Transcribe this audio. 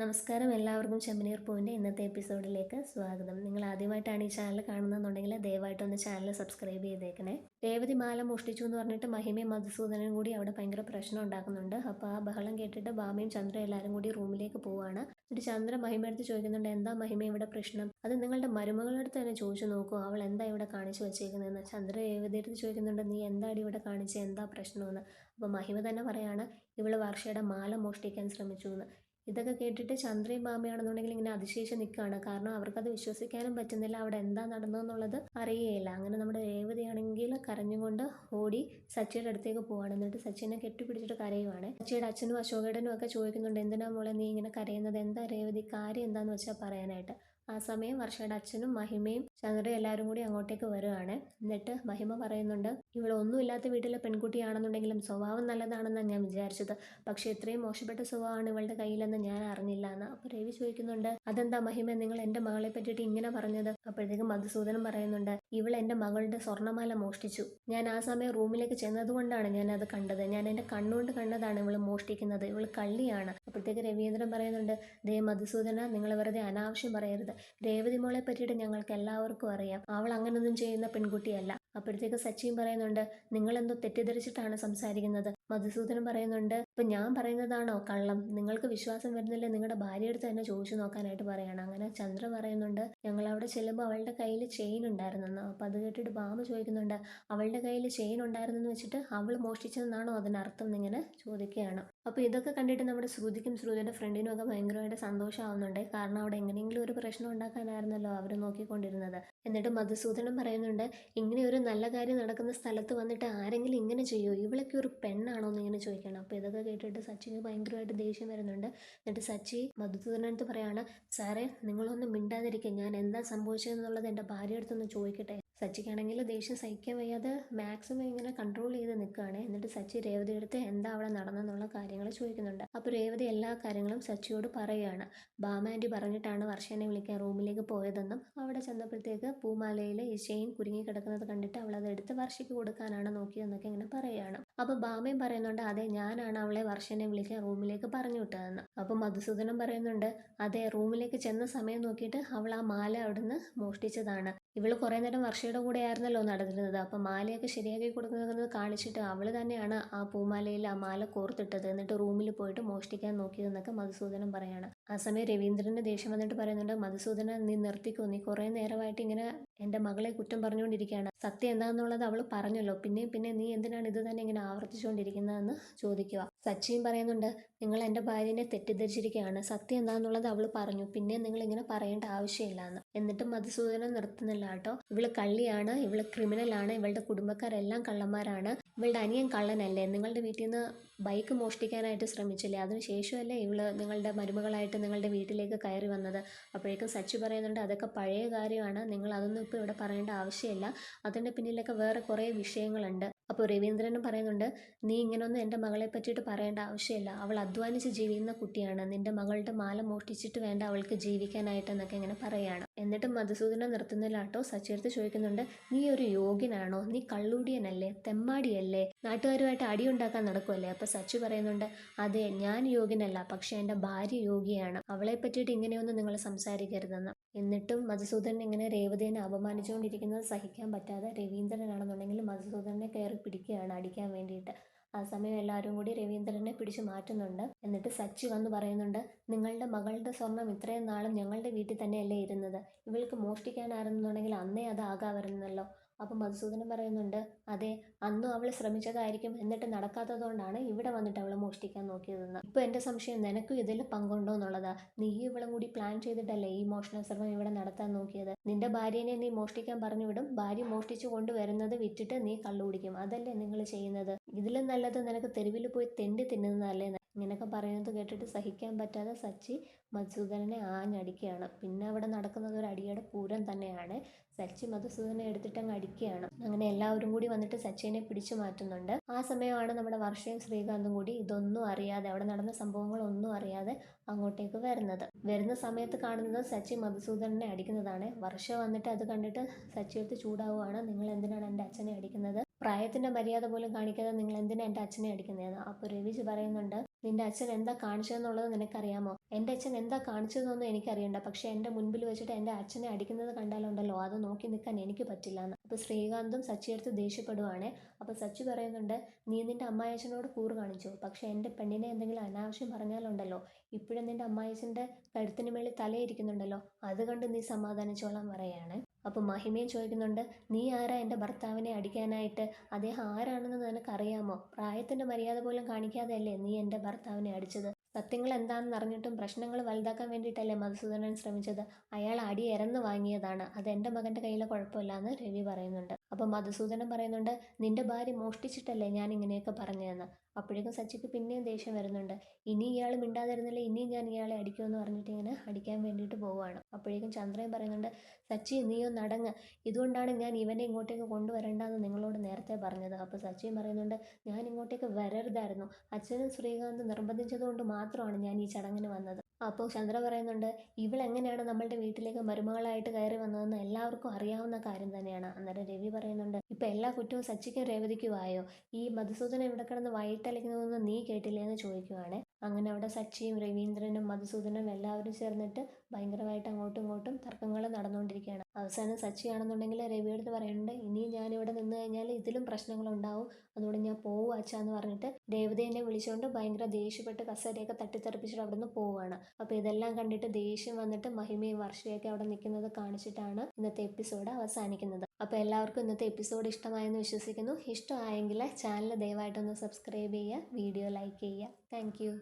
നമസ്കാരം എല്ലാവർക്കും ചെമ്മനീർ പൂവിന്റെ ഇന്നത്തെ എപ്പിസോഡിലേക്ക് സ്വാഗതം. നിങ്ങൾ ആദ്യമായിട്ടാണ് ഈ ചാനൽ കാണുന്നതെന്നുണ്ടെങ്കിൽ ദയവായിട്ടൊന്ന് ചാനൽ സബ്സ്ക്രൈബ് ചെയ്തേക്കണേ. രേവതി മാല മോഷ്ടിച്ചു എന്ന് പറഞ്ഞിട്ട് മഹിമയും മധുസൂദനും കൂടി അവിടെ ഭയങ്കര പ്രശ്നം ഉണ്ടാക്കുന്നുണ്ട്. അപ്പോൾ ആ ബഹളം കേട്ടിട്ട് ബാമയും ചന്ദ്ര എല്ലാവരും കൂടി റൂമിലേക്ക് പോവാണ്. എന്നിട്ട് ചന്ദ്ര മഹിമയെടുത്ത് ചോദിക്കുന്നുണ്ട് എന്താ മഹിമ ഇവിടെ പ്രശ്നം? അത് നിങ്ങളുടെ മരുമകളുടെ തന്നെ ചോദിച്ചു നോക്കൂ. അവൾ എന്താ ഇവിടെ കാണിച്ചു വെച്ചേക്കുന്നതെന്ന്. ചന്ദ്ര രേവതി എടുത്ത് ചോദിക്കുന്നുണ്ട് നീ എന്താടി ഇവിടെ കാണിച്ചത് എന്താ പ്രശ്നമെന്ന്? അപ്പോൾ മഹിമ തന്നെ പറയാണ് ഇവൾ വർഷയുടെ മാല മോഷ്ടിക്കാൻ ശ്രമിച്ചു എന്ന്. ഇതൊക്കെ കേട്ടിട്ട് ചന്ദ്രയും മാമയാണെന്നുണ്ടെങ്കിൽ ഇങ്ങനെ അതിശേഷം നിൽക്കുകയാണ്. കാരണം അവർക്കത് വിശ്വസിക്കാനും പറ്റുന്നില്ല. അവിടെ എന്താ നടന്നതെന്നുള്ളത് അറിയുകയില്ല അങ്ങനെ നമ്മുടെ രേവതിയാണെങ്കിൽ കരഞ്ഞുകൊണ്ട് ഓടി സച്ചിയുടെ അടുത്തേക്ക് പോവാണ്. എന്നിട്ട് സച്ചിനെ കെട്ടിപ്പിടിച്ചിട്ട് കരയുവാണ്. സച്ചിയുടെ അച്ഛനും അശോകേടനും ഒക്കെ ചോദിക്കുന്നുണ്ട് എന്തിനാ മോളെ നീ ഇങ്ങനെ കരയുന്നത്? എന്താ രേവതി? കാര്യം എന്താന്ന് വെച്ചാൽ പറയാനായിട്ട്. ആ സമയം വർഷയുടെ അച്ഛനും മഹിമയും ചന്ദ്രയും എല്ലാവരും കൂടി അങ്ങോട്ടേക്ക് വരുവാണ് എന്നിട്ട് മഹിമ പറയുന്നുണ്ട് ഇവിടെ ഒന്നുമില്ലാത്ത വീട്ടിലെ പെൺകുട്ടിയാണെന്നുണ്ടെങ്കിലും സ്വഭാവം നല്ലതാണെന്നാണ് ഞാൻ വിചാരിച്ചത്. പക്ഷേ ഇത്രയും മോശപ്പെട്ട സ്വഭാവമാണ് ഇവളുടെ കയ്യിലെന്ന് ഞാൻ അറിഞ്ഞില്ല എന്ന്. അപ്പോൾ രവി ചോദിക്കുന്നുണ്ട് അതെന്താ മഹിമ നിങ്ങൾ എന്റെ മകളെ പറ്റിയിട്ട് ഇങ്ങനെ പറഞ്ഞത്? അപ്പോഴത്തേക്കും മധുസൂദനം പറയുന്നുണ്ട് ഇവൾ എന്റെ മകളുടെ സ്വർണമാല മോഷ്ടിച്ചു. ഞാൻ ആ സമയം റൂമിലേക്ക് ചെന്നതുകൊണ്ടാണ് ഞാൻ അത് കണ്ടത്. ഞാൻ എന്റെ കണ്ണുകൊണ്ട് കണ്ടതാണ് ഇവൾ മോഷ്ടിക്കുന്നത്. ഇവൾ കള്ളിയാണ്. അപ്പോഴത്തേക്ക് രവീന്ദ്രൻ പറയുന്നുണ്ട് ദേ മധുസൂദന നിങ്ങൾ വെറുതെ അനാവശ്യം പറയരുത്. രേവതി മോളെ പറ്റിയിട്ട് ഞങ്ങൾക്ക് എല്ലാവർക്കും അറിയാം. അവൾ അങ്ങനൊന്നും ചെയ്യുന്ന പെൺകുട്ടിയല്ല. അപ്പോഴത്തേക്ക് സച്ചിൻ പറയുന്നുണ്ട് നിങ്ങളെന്തോ തെറ്റിദ്ധരിച്ചിട്ടാണ് സംസാരിക്കുന്നത്. മധുസൂദനൻ പറയുന്നുണ്ട് ഇപ്പൊ ഞാൻ പറയുന്നതാണോ കള്ളം? നിങ്ങൾക്ക് വിശ്വാസം വരുന്നില്ല? നിങ്ങളുടെ ഭാര്യയെടുത്ത് തന്നെ ചോദിച്ചു നോക്കാനായിട്ട് പറയണം. അങ്ങനെ ചന്ദ്ര പറയുന്നുണ്ട് ഞങ്ങൾ അവിടെ ചെല്ലുമ്പോൾ അവളുടെ കയ്യിൽ ചെയിൻ ഉണ്ടായിരുന്നെന്ന്. അപ്പം അത് കേട്ടിട്ട് ബാമ ചോദിക്കുന്നുണ്ട് അവളുടെ കയ്യിൽ ചെയിൻ ഉണ്ടായിരുന്നെന്ന് വെച്ചിട്ട് അവൾ മോഷ്ടിച്ചതെന്നാണോ അതിനർത്ഥം? എന്നിങ്ങനെ ചോദിക്കുകയാണ്. അപ്പോൾ ഇതൊക്കെ കണ്ടിട്ട് നമ്മുടെ ശ്രുതിക്കും ശ്രുതിയുടെ ഫ്രണ്ടിനും ഒക്കെ ഭയങ്കരമായിട്ട് സന്തോഷമാവുന്നുണ്ട്. കാരണം അവിടെ എങ്ങനെയെങ്കിലും ഒരു പ്രശ്നം ഉണ്ടാക്കാനായിരുന്നല്ലോ അവർ നോക്കിക്കൊണ്ടിരുന്നത്. എന്നിട്ട് മധുസൂദനം പറയുന്നുണ്ട് ഇങ്ങനെ ഒരു നല്ല കാര്യം നടക്കുന്ന സ്ഥലത്ത് വന്നിട്ട് ആരെങ്കിലും ഇങ്ങനെ ചെയ്യുമോ ഇവളൊക്കെ ഒരു പെണ്ണാണോ എന്ന് ഇങ്ങനെ ചോദിക്കണം. അപ്പോൾ ഇതൊക്കെ കേട്ടിട്ട് സച്ചിന് ഭയങ്കരമായിട്ട് ദേഷ്യം വരുന്നുണ്ട്. എന്നിട്ട് സച്ചി മധുസൂദനടുത്ത് പറയാണ് സാറേ നിങ്ങളൊന്നും മിണ്ടാതിരിക്കുക ഞാൻ എന്താ സംഭവിച്ചതെന്നുള്ളത് എന്റെ ഭാര്യ അടുത്തൊന്ന് ചോദിക്കട്ടെ. സച്ചിക്കാണെങ്കിൽ ദേഷ്യം സഹിക്കാൻ വയ്യാതെ മാക്സിമം ഇങ്ങനെ കൺട്രോൾ ചെയ്ത് നിൽക്കുകയാണ്. എന്നിട്ട് സച്ചി രേവതി അടുത്ത് എന്താ അവിടെ നടന്നെന്നുള്ള കാര്യങ്ങൾ ചോദിക്കുന്നുണ്ട്. അപ്പോൾ രേവതി എല്ലാ കാര്യങ്ങളും സച്ചിയോട് പറയുകയാണ്. ബാമാന്റി പറഞ്ഞിട്ടാണ് വർഷനെ വിളിക്കാൻ റൂമിലേക്ക് പോയതെന്നും അവിടെ ചെന്നപ്പോഴത്തേക്ക് പൂമാലയിൽ ഈ ചെയിൻ കുരുങ്ങി കിടക്കുന്നത് കണ്ടിട്ട് അവളത് എടുത്ത് വർഷയ്ക്ക് കൊടുക്കാനാണ് നോക്കിയതെന്നൊക്കെ ഇങ്ങനെ പറയുകയാണ്. അപ്പോൾ ബാമയും പറയുന്നുണ്ട് അതെ ഞാനാണ് അവളെ വർഷനെ വിളിക്കാൻ റൂമിലേക്ക് പറഞ്ഞു വിട്ടതെന്ന്. അപ്പോൾ മധുസൂദനം പറയുന്നുണ്ട് അതെ റൂമിലേക്ക് ചെന്ന സമയം നോക്കിയിട്ട് അവൾ ആ മാല അവിടുന്ന് മോഷ്ടിച്ചതാണ്. ഇവൾ കുറേ നേരം വർഷയുടെ കൂടെ ആയിരുന്നല്ലോ നടന്നിരുന്നത്. അപ്പം മാലയൊക്കെ ശരിയാക്കി കൊടുക്കുന്നത് കാണിച്ചിട്ട് അവൾ തന്നെയാണ് ആ പൂമാലയിൽ ആ മാല കോർത്തിട്ടത്. എന്നിട്ട് റൂമിൽ പോയിട്ട് മോഷ്ടിക്കാൻ നോക്കിയതെന്നൊക്കെ മധുസൂദനം പറയാണ്. ആ സമയം രവീന്ദ്രന്റെ ദേഷ്യം വന്നിട്ട് പറയുന്നുണ്ട് മധുസൂദന നീ നിർത്തിക്കോ. നീ കുറേ നേരമായിട്ട് ഇങ്ങനെ എന്റെ മകളെ കുറ്റം പറഞ്ഞുകൊണ്ടിരിക്കുകയാണ്. സത്യം എന്താണെന്നുള്ളത് അവൾ പറഞ്ഞല്ലോ. പിന്നെ പിന്നെ നീ എന്തിനാണ് ഇത് തന്നെ ഇങ്ങനെ ആവർത്തിച്ചുകൊണ്ടിരിക്കുന്നതെന്ന് ചോദിക്കുക. സച്ചിൻ പറയുന്നുണ്ട് നിങ്ങൾ എന്റെ ഭാര്യനെ തെറ്റിദ്ധരിച്ചിരിക്കുകയാണ്. സത്യം എന്താണെന്നുള്ളത് അവൾ പറഞ്ഞു. പിന്നെ നിങ്ങൾ ഇങ്ങനെ പറയേണ്ട ആവശ്യമില്ല എന്ന്. എന്നിട്ടും മധുസൂദനം നിർത്തുന്നില്ല കേട്ടോ. ഇവൾ കള്ളിയാണ് ഇവൾ ക്രിമിനലാണ് ഇവളുടെ കുടുംബക്കാരെല്ലാം കള്ളന്മാരാണ്. ഇവളുടെ അനിയൻ കള്ളനല്ലേ? നിങ്ങളുടെ വീട്ടിൽ നിന്ന് ബൈക്ക് മോഷ്ടിക്കാനായിട്ട് ശ്രമിച്ചില്ലേ? അതിനുശേഷമല്ലേ ഇവൾ നിങ്ങളുടെ മരുമകളായിട്ട് നിങ്ങളുടെ വീട്ടിലേക്ക് കയറി വന്നത്? അപ്പോഴേക്കും സച്ചി പറയുന്നുണ്ട് അതൊക്കെ പഴയ കാര്യമാണ്. നിങ്ങൾ അതൊന്നും ഇപ്പോൾ ഇവിടെ പറയേണ്ട ആവശ്യമില്ല. അതിന്റെ പിന്നിലൊക്കെ വേറെ കുറേ വിഷയങ്ങളുണ്ട്. അപ്പോൾ രവീന്ദ്രനും പറയുന്നുണ്ട് നീ ഇങ്ങനൊന്നും എന്റെ മകളെ പറ്റിയിട്ട് പറയേണ്ട ആവശ്യമില്ല. അവൾ അധ്വാനിച്ച് ജീവിക്കുന്ന കുട്ടിയാണ്. നിന്റെ മകളുടെ മാല മോഷ്ടിച്ചിട്ട് വേണ്ട അവൾക്ക് ജീവിക്കാനായിട്ട് എന്നൊക്കെ ഇങ്ങനെ പറയുകയാണ് എന്നിട്ട് മധുസൂദനം നിർത്തുന്നില്ലാട്ടോ സച്ചിയെടുത്ത് ചോദിക്കുന്നുണ്ട് നീ ഒരു യോഗ്യനാണോ? നീ കള്ളൂടിയനല്ലേ? തെമ്മാടിയല്ലേ? നാട്ടുകാരുമായിട്ട് അടിയുണ്ടാക്കാൻ നടക്കുമല്ലേ അപ്പോൾ സച്ചു പറയുന്നുണ്ട് അതെ ഞാൻ യോഗ്യനല്ല പക്ഷെ എന്റെ ഭാര്യ യോഗിയാണ് അവളെ പറ്റിയിട്ട് ഇങ്ങനെയൊന്നും നിങ്ങൾ സംസാരിക്കരുതെന്ന്. എന്നിട്ടും മധുസൂദനൻ ഇങ്ങനെ രേവതിനെ അപമാനിച്ചുകൊണ്ടിരിക്കുന്നത് സഹിക്കാൻ പറ്റാതെ രവീന്ദ്രനാണെന്നുണ്ടെങ്കിൽ മധുസൂദനെ കയറി പിടിക്കുകയാണ് അടിക്കാൻ വേണ്ടിയിട്ട്. ആ സമയം എല്ലാവരും കൂടി രവീന്ദ്രനെ പിടിച്ചു മാറ്റുന്നുണ്ട്. എന്നിട്ട് സച്ചി വന്ന് പറയുന്നുണ്ട് നിങ്ങളുടെ മകളുടെ സ്വർണം ഇത്രയും നാളും ഞങ്ങളുടെ വീട്ടിൽ തന്നെയല്ലേ ഇരുന്നത്? ഇവൾക്ക് മോഷ്ടിക്കാനായിരുന്നുണ്ടെങ്കിൽ അന്നേ അത് ആകാമായിരുന്നല്ലോ. അപ്പം മധുസൂദനൻ പറയുന്നുണ്ട് അതെ അന്നും അവൾ ശ്രമിച്ചതായിരിക്കും എന്നിട്ട് നടക്കാത്തതുകൊണ്ടാണ് ഇവിടെ വന്നിട്ട് അവൾ മോഷ്ടിക്കാൻ നോക്കിയതെന്ന്. ഇപ്പോൾ എന്റെ സംശയം നിനക്കും ഇതിൽ പങ്കുണ്ടോ എന്നുള്ളതാ. നീ ഇവളും കൂടി പ്ലാൻ ചെയ്തിട്ടല്ലേ ഈ മോഷണ ശ്രമം ഇവിടെ നടത്താൻ നോക്കിയത്? നിന്റെ ഭാര്യനെ നീ മോഷ്ടിക്കാൻ പറഞ്ഞു വിടും. ഭാര്യ മോഷ്ടിച്ചു കൊണ്ടുവരുന്നത് വിറ്റിട്ട് നീ കള്ളു കുടിക്കും അതല്ലേ നിങ്ങൾ ചെയ്യുന്നത്? ഇതിലും നല്ലത് നിനക്ക് തെരുവിൽ പോയി തെണ്ടി തിന്നുന്നതല്ലേ ഇങ്ങനെയൊക്കെ പറയുന്നത് കേട്ടിട്ട് സഹിക്കാൻ പറ്റാതെ സച്ചി മധുസൂദനനെ ആഞ്ഞടിക്കുകയാണ്. പിന്നെ അവിടെ നടക്കുന്നത് ഒരു അടിയുടെ പൂരം തന്നെയാണ്. സച്ചി മധുസൂദനെ എടുത്തിട്ട് അങ്ങ് അടിക്കുകയാണ്. അങ്ങനെ എല്ലാവരും കൂടി വന്നിട്ട് സച്ചിനെ പിടിച്ചു മാറ്റുന്നുണ്ട്. ആ സമയമാണ് നമ്മുടെ വർഷയും ശ്രീകാന്തും കൂടി ഇതൊന്നും അറിയാതെ അവിടെ നടന്ന സംഭവങ്ങളൊന്നും അറിയാതെ അങ്ങോട്ടേക്ക് വരുന്നത്. വരുന്ന സമയത്ത് കാണുന്നത് സച്ചി മധുസൂദനെ അടിക്കുന്നതാണ്. വർഷ വന്നിട്ട് അത് കണ്ടിട്ട് സച്ചി എടുത്ത് ചൂടാവുകയാണ് നിങ്ങൾ എന്തിനാണ് എന്റെ അച്ഛനെ അടിക്കുന്നത്? പ്രായത്തിന്റെ മര്യാദ പോലും കാണിക്കാതെ നിങ്ങൾ എന്തിനാ എന്റെ അച്ഛനെ അടിക്കുന്നതെന്ന്? അപ്പോൾ രവീജ് പറയുന്നുണ്ട് നിന്റെ അച്ഛൻ എന്താ കാണിച്ചതെന്നുള്ളത് നിനക്കറിയാമോ? എന്റെ അച്ഛൻ എന്താ കാണിച്ചതെന്നൊന്നും എനിക്കറിയണ്ട. പക്ഷേ എന്റെ മുൻപിൽ വെച്ചിട്ട് എന്റെ അച്ഛനെ അടിക്കുന്നത് കണ്ടാലുണ്ടല്ലോ അത് നോക്കി നിൽക്കാൻ എനിക്ക് പറ്റില്ല എന്ന് അപ്പോൾ ശ്രീകാന്തും സച്ചിയെടുത്ത് ദേഷ്യപ്പെടുവാണ്. അപ്പോൾ സച്ചി പറയുന്നുണ്ട് നീ നിന്റെ അമ്മായച്ചനോട് കൂറ് കാണിച്ചു. പക്ഷേ എന്റെ പെണ്ണിനെ എന്തെങ്കിലും അനാവശ്യം പറഞ്ഞാലുണ്ടല്ലോ ഇപ്പോഴും നിന്റെ അമ്മായച്ചന്റെ കഴുത്തിന് മേളിൽ തലയിരിക്കുന്നുണ്ടല്ലോ അത് കണ്ട് നീ സമാധാനിച്ചോളാൻ പറയാണ്. അപ്പോൾ മഹിമയും ചോദിക്കുന്നുണ്ട് നീ ആരാ എന്റെ ഭർത്താവിനെ അടിക്കാനായിട്ട്? അദ്ദേഹം ആരാണെന്ന് നിനക്കറിയാമോ? പ്രായത്തിന്റെ മര്യാദ പോലും കാണിക്കാതെയല്ലേ നീ എന്റെ ഭർത്താവിനെ അടിച്ചത്? സത്യങ്ങൾ എന്താണെന്ന് അറിഞ്ഞിട്ടും പ്രശ്നങ്ങൾ വലുതാക്കാൻ വേണ്ടിയിട്ടല്ലേ മധുസൂദനൻ ശ്രമിച്ചത്? അയാൾ അടി ഇറന്ന് വാങ്ങിയതാണ്. അത് എന്റെ മകന്റെ കയ്യിലെ കുഴപ്പമില്ല എന്ന് രവി പറയുന്നുണ്ട്. അപ്പോൾ മധുസൂദനൻ പറയുന്നുണ്ട് നിന്റെ ഭാര്യ മോഷ്ടിച്ചിട്ടല്ലേ ഞാൻ ഇങ്ങനെയൊക്കെ പറഞ്ഞതെന്ന്? അപ്പോഴേക്കും സച്ചിക്ക് പിന്നെയും ദേഷ്യം വരുന്നുണ്ട് ഇനി ഇയാൾ മിണ്ടാതിരുന്നില്ല ഇനിയും ഞാൻ ഇയാളെ അടിക്കുമെന്ന് പറഞ്ഞിട്ട് ഇങ്ങനെ അടിക്കാൻ വേണ്ടിയിട്ട് പോവുകയാണ്. അപ്പോഴേക്കും ചന്ദ്രൻ പറയുന്നുണ്ട് സച്ചി നീയോ നടങ്ങ് ഇതുകൊണ്ടാണ് ഞാൻ ഇവനെ ഇങ്ങോട്ടേക്ക് കൊണ്ടുവരണ്ടെന്ന് നിങ്ങളോട് നേരത്തെ പറഞ്ഞത്. അപ്പോൾ സച്ചിൻ പറയുന്നുണ്ട് ഞാൻ ഇങ്ങോട്ടേക്ക് വരരുതായിരുന്നു. അച്ഛനും ശ്രീകാന്ത് നിർബന്ധിച്ചതുകൊണ്ട് മാത്രമാണ് ഞാൻ ഈ ചടങ്ങിന് വന്നത്. അപ്പോൾ ചന്ദ്ര പറയുന്നുണ്ട് ഇവളെങ്ങനെയാണ് നമ്മളുടെ വീട്ടിലേക്ക് മരുമകളായിട്ട് കയറി വന്നതെന്ന് എല്ലാവർക്കും അറിയാവുന്ന കാര്യം തന്നെയാണ്. അന്നേരം രവി പറയുന്നുണ്ട് ഇപ്പം എല്ലാ കുറ്റവും സച്ചിക്കും രേവതിക്കും ആയോ? ഈ മധുസൂദന ഇവിടെ കിടന്ന് വൈകിട്ടലിക്കുന്നതെന്ന് നീ കേട്ടില്ലേ? എന്ന് ചോദിക്കുവാണ്. അങ്ങനെ അവിടെ സച്ചിയും രവീന്ദ്രനും മധുസൂദനും എല്ലാവരും ചേർന്നിട്ട് ഭയങ്കരമായിട്ട് അങ്ങോട്ടും ഇങ്ങോട്ടും തർക്കങ്ങൾ നടന്നുകൊണ്ടിരിക്കുകയാണ്. അവസാനം സച്ചിയാണെന്നുണ്ടെങ്കിൽ രവിയെടുത്ത് പറയുന്നുണ്ട് ഇനിയും ഞാനിവിടെ നിന്ന് കഴിഞ്ഞാൽ ഇതിലും പ്രശ്നങ്ങളുണ്ടാവും. അതുകൊണ്ട് ഞാൻ പോവും അച്ഛാന്ന് പറഞ്ഞിട്ട് ദേവതേനെ വിളിച്ചുകൊണ്ട് ഭയങ്കര ദേഷ്യപ്പെട്ട് കസേരയൊക്കെ തട്ടിത്തെറിപ്പിച്ചിട്ട് അവിടെ നിന്ന് പോവുകയാണ് അപ്പോൾ ഇതെല്ലാം കണ്ടിട്ട് ദേഷ്യം വന്നിട്ട് മഹിമയും വർഷയൊക്കെ അവിടെ നിൽക്കുന്നത് കാണിച്ചിട്ടാണ് ഇന്നത്തെ എപ്പിസോഡ് അവസാനിക്കുന്നത്. അപ്പോൾ എല്ലാവർക്കും ഇന്നത്തെ എപ്പിസോഡ് ഇഷ്ടമായെന്ന് വിശ്വസിക്കുന്നു. ഇഷ്ടമായെങ്കിൽ ചാനൽ ദയവായിട്ടൊന്ന് സബ്സ്ക്രൈബ് ചെയ്യുക വീഡിയോ ലൈക്ക് ചെയ്യുക. താങ്ക്